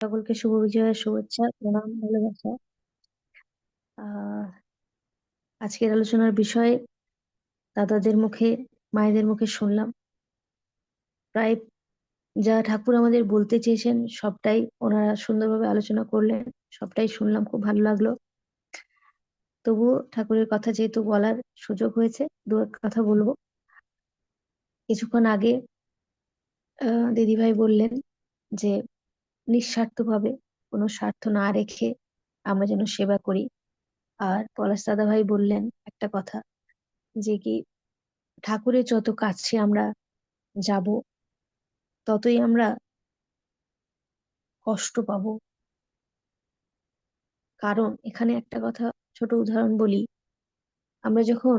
সকলকে শুভ বিজয়ের শুভেচ্ছা, প্রণাম, ভালোবাসা। আহ, আজকের আলোচনার বিষয় দাদাদের মুখে, মায়েদের মুখে শুনলাম। প্রায় যা ঠাকুর আমাদের বলতে চেয়েছেন, সবটাই ওনারা সুন্দরভাবে আলোচনা করলেন, সবটাই শুনলাম, খুব ভালো লাগল। তবুও ঠাকুরের কথা যেহেতু বলার সুযোগ হয়েছে দু এক কথা বলব। কিছুক্ষণ আগে, আহ, দিদিভাই বললেন যে নিঃস্বার্থভাবে কোনো স্বার্থ না রেখে আমরা যেন সেবা করি। আর পলাশ দাদা ভাই বললেন একটা কথা, যে কি ঠাকুরের যত কাছে আমরা যাব, ততই আমরা কষ্ট পাবো। কারণ এখানে একটা কথা ছোট উদাহরণ বলি, আমরা যখন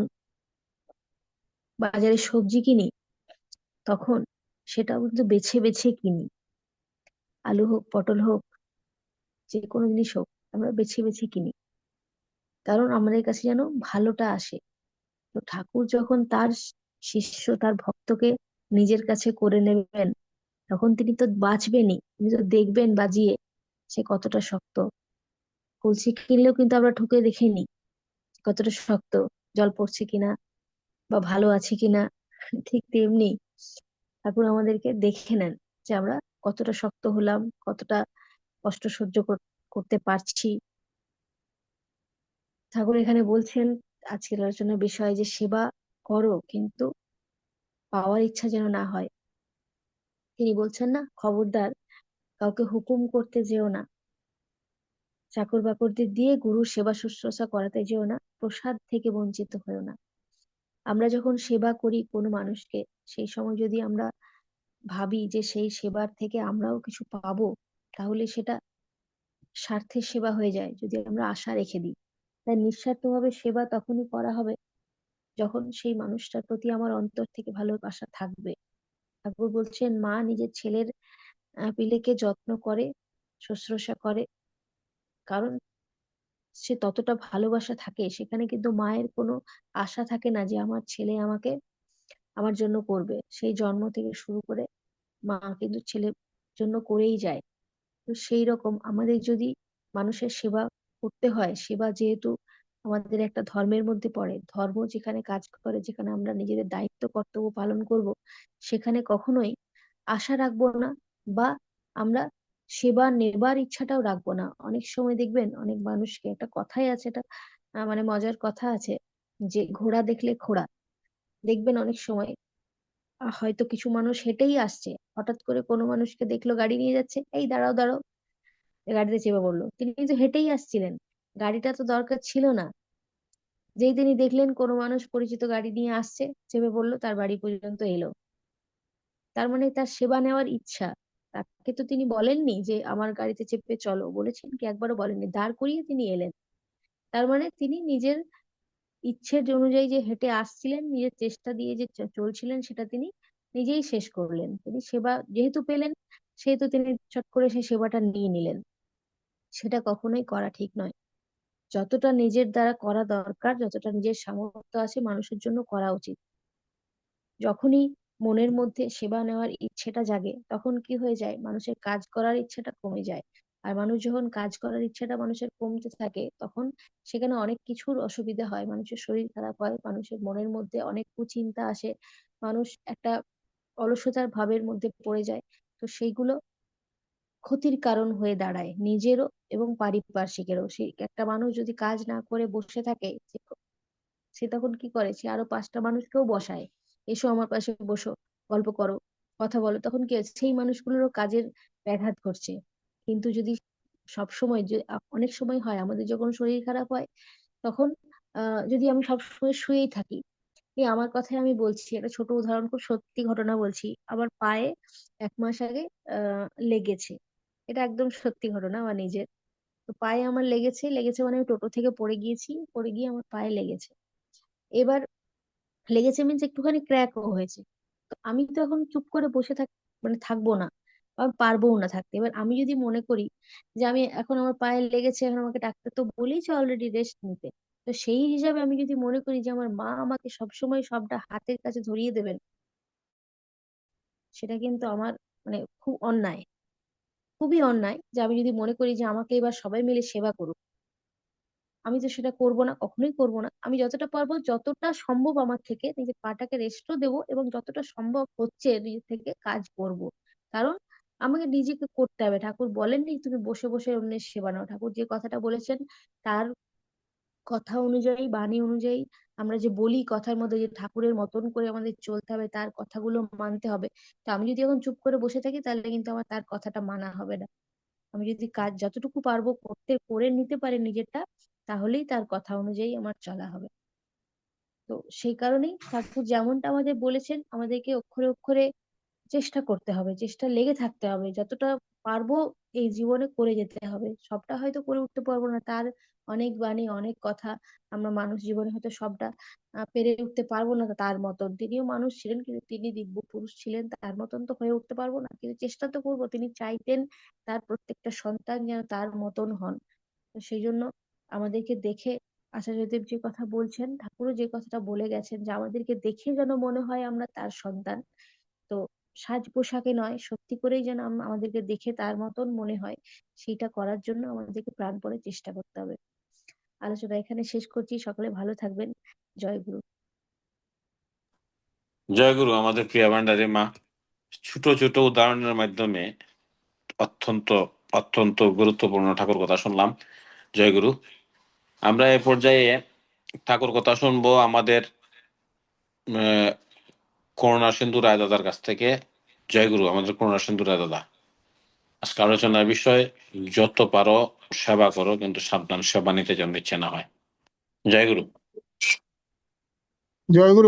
বাজারে সবজি কিনি, তখন সেটা কিন্তু বেছে বেছে কিনি। আলু হোক, পটল হোক যে কোনো জিনিস হোক, আমরা বেছে বেছে কিনি। কারণ আমাদের কাছে যেন ভালোটা আসে। তো ঠাকুর যখন তার শিষ্য, তার ভক্তকে নিজের কাছে করে নেবেন, তখন তিনি তো বাঁচবেনই। তিনি তো দেখবেন বাজিয়ে সে কতটা শক্ত। কলসি কিনলেও কিন্তু আমরা ঠুকে দেখে কতটা শক্ত, জল পড়ছে কিনা বা ভালো আছে কিনা। ঠিক তেমনি ঠাকুর আমাদেরকে দেখে নেন যে আমরা কতটা শক্ত হলাম, কতটা কষ্ট সহ্য করতে পারছি। ঠাকুর এখানে বলছেন, আজকের আলোচনার বিষয় যে সেবা করো, কিন্তু পাওয়ার ইচ্ছা যেন না হয়। তিনি বলছেন, না, খবরদার, কাউকে হুকুম করতে যেও না। চাকর বাকরদের দিয়ে গুরুর সেবা শুশ্রূষা করাতে যেও না, প্রসাদ থেকে বঞ্চিত হয়েও না। আমরা যখন সেবা করি কোনো মানুষকে, সেই সময় যদি আমরা ভাবি যে সেই সেবার থেকে আমরাও কিছু পাবো, তাহলে সেটা স্বার্থের সেবা হয়ে যায় যদি আমরা আশা রেখে দিই। তাই নিঃস্বার্থভাবে সেবা তখনই করা হবে যখন সেই মানুষটার প্রতি আমার অন্তর থেকে ভালোবাসা থাকবে। ঠাকুর বলছেন, মা নিজের ছেলের পিলেকে যত্ন করে, শুশ্রূষা করে, কারণ সে ততটা ভালোবাসা থাকে, সেখানে কিন্তু মায়ের কোনো আশা থাকে না যে আমার ছেলে আমাকে আমার জন্য করবে। সেই জন্ম থেকে শুরু করে মা কিন্তু ছেলের জন্য করেই যায়। তো সেই রকম আমাদের যদি মানুষের সেবা করতে হয়, সেবা যেহেতু আমাদের একটা ধর্মের মধ্যে পড়ে, ধর্ম যেখানে কাজ করে, যেখানে আমরা নিজেদের দায়িত্ব, কর্তব্য পালন করব, সেখানে কখনোই আশা রাখব না বা আমরা সেবা নেবার ইচ্ছাটাও রাখব না। অনেক সময় দেখবেন অনেক মানুষকে একটা কথাই আছে এটা মানে মজার কথা আছে যে, ঘোড়া দেখলে ঘোড়া দেখবেন অনেক সময় হয়তো কিছু মানুষ হেঁটেই আসছে। হঠাৎ করে কোনো মানুষকে দেখল, গাড়ি নিয়ে যাচ্ছে, এই দাঁড়াও দাঁড়াও। গাড়িতে চেপে পড়ল। তিনি কিন্তু হেঁটেই আসছিলেন। গাড়িটা তো দরকার ছিল না। যেই তিনি দেখলেন কোনো মানুষ পরিচিত গাড়ি নিয়ে আসছে, চেপে পড়ল, তার বাড়ি পর্যন্ত এলো। তার মানে তার সেবা নেওয়ার ইচ্ছা। তাকে তো তিনি বলেননি যে, আমার গাড়িতে চেপে চলো। বলেছেন কি, একবারও বলেননি। দাঁড় করিয়ে তিনি এলেন। তার মানে তিনি নিজের ইচ্ছের অনুযায়ী যে হেঁটে আসছিলেন, নিজের চেষ্টা দিয়ে যে চলছিলেন সেটা তিনি নিজেই শেষ করলেন। তিনি সেবা যেহেতু পেলেন, সেহেতু তিনি চট করে সেই সেবাটা নিয়ে নিলেন। সেটা কখনোই করা ঠিক নয়। যতটা নিজের দ্বারা করা দরকার, যতটা নিজের সামর্থ্য আছে মানুষের জন্য করা উচিত। যখনই মনের মধ্যে সেবা নেওয়ার ইচ্ছেটা জাগে, তখন কি হয়ে যায়? মানুষের কাজ করার ইচ্ছেটা কমে যায়। আর মানুষ যখন কাজ করার ইচ্ছাটা মানুষের কমতে থাকে, তখন সেখানে অনেক কিছুর অসুবিধা হয়। মানুষের শরীর খারাপ হয়, মানুষের মনের মধ্যে অনেক কুচিন্তা আসে, মানুষ একটা অলসতার ভাবের মধ্যে পড়ে যায়। তো সেইগুলো ক্ষতির কারণ হয়ে দাঁড়ায় নিজেরও এবং পারিপার্শ্বিকেরও। সে একটা মানুষ যদি কাজ না করে বসে থাকে, সে তখন কি করে? সে আরও পাঁচটা মানুষকেও বসায়। এসো আমার পাশে বসো, গল্প করো, কথা বলো। তখন কি সেই মানুষগুলোরও কাজের ব্যাঘাত ঘটছে। কিন্তু যদি সব সময় অনেক সময় হয়, আমাদের যখন শরীর খারাপ হয়, তখন যদি আমি সবসময় শুয়েই থাকি, এই আমার কথাই আমি বলছি, একটা ছোট উদাহরণ, খুব সত্যি ঘটনা বলছি, আমার পায়ে এক মাস আগে লেগেছে। এটা একদম সত্যি ঘটনা আমার নিজের। তো পায়ে আমার লেগেছে লেগেছে মানে আমি টোটো থেকে পড়ে গিয়েছি, পড়ে গিয়ে আমার পায়ে লেগেছে। এবার লেগেছে মিনস একটুখানি ক্র্যাকও হয়েছে। তো আমি তো এখন চুপ করে বসে থাক মানে থাকব না। আমি পারব না থাকতে। এবার আমি যদি মনে করি যে আমি এখন আমার পায়ে লেগেছে, এখন আমাকে ডাক্তার তো বলেইছে অলরেডি রেস্ট নিতে। তো সেই হিসাবে আমি যদি মনে করি যে আমার মা আমাকে সবসময় সবটা হাতের কাছে ধরিয়ে দেবেন, সেটা কিন্তু আমার মানে খুব অন্যায়। খুবই অন্যায় যে আমি যদি মনে করি যে আমাকে এবার সবাই মিলে সেবা করুক। আমি তো সেটা করব না, কখনোই করব না। আমি যতটা পারব যতটা সম্ভব আমার থেকে নিজের পাটাকে রেস্টও দেবো এবং যতটা সম্ভব হচ্ছে নিজের থেকে কাজ করব। কারণ আমাকে নিজেকে করতে হবে। ঠাকুর বলেননি তুমি বসে বসে অন্যের সেবা নাও। ঠাকুর যে কথাটা বলেছেন, তার কথা অনুযায়ী, বাণী অনুযায়ী আমরা যে বলি কথার মধ্যে যে ঠাকুরের মতন করে আমাদের চলতে হবে, তার কথাগুলো মানতে হবে। তো আমি যদি এখন চুপ করে বসে থাকি, তাহলে কিন্তু আমার তার কথাটা মানা হবে না। আমি যদি কাজ যতটুকু পারব করতে, করে নিতে পারি নিজেরটা, তাহলেই তার কথা অনুযায়ী আমার চলা হবে। তো সেই কারণেই ঠাকুর যেমনটা আমাদের বলেছেন, আমাদেরকে অক্ষরে অক্ষরে চেষ্টা করতে হবে, চেষ্টা লেগে থাকতে হবে। যতটা পারব এই জীবনে করে যেতে হবে। সবটা হয়তো করে উঠতে পারব না, তার অনেক বাণী, অনেক কথা আমরা মানুষ জীবনে হয়তো সবটা পেরে উঠতে পারব না তার মতন। তিনিও মানুষ ছিলেন কিন্তু তিনি দিব্য পুরুষ ছিলেন, তার মতন তো হয়ে উঠতে পারব না। কিন্তু চেষ্টা তো করব, তিনি চাইতেন তার প্রত্যেকটা সন্তান যেন তার মতন হন। সেই জন্য আমাদেরকে দেখে আচার্যদেব যে কথা বলছেন, ঠাকুরও যে কথাটা বলে গেছেন যে আমাদেরকে দেখে যেন মনে হয় আমরা তার সন্তান। তো সাজ পোশাকে নয়, সত্যি করেই যেন আম- আমাদেরকে দেখে তার মতন মনে হয়। সেইটা করার জন্য আমাদেরকে প্রাণপণে চেষ্টা করতে হবে। আলোচনা এখানে শেষ করছি। সকলে ভালো থাকবেন। জয় গুরু। জয়গুরু আমাদের প্রিয়া ভান্ডারী মা, ছোট ছোট উদাহরণের মাধ্যমে অত্যন্ত অত্যন্ত গুরুত্বপূর্ণ ঠাকুর কথা শুনলাম। জয়গুরু আমরা এ পর্যায়ে ঠাকুর কথা শুনব। আমাদের করুণা সিন্ধু রায় দাদার কাছ থেকে জয়গুরু, আমাদের করুণা সিন্ধু রায় দাদা। আজকে আলোচনার বিষয়, যত পারো সেবা করো, কিন্তু সাবধান সেবা নিতে যেন ইচ্ছে না হয়। জয়গুরু। জয়গুরু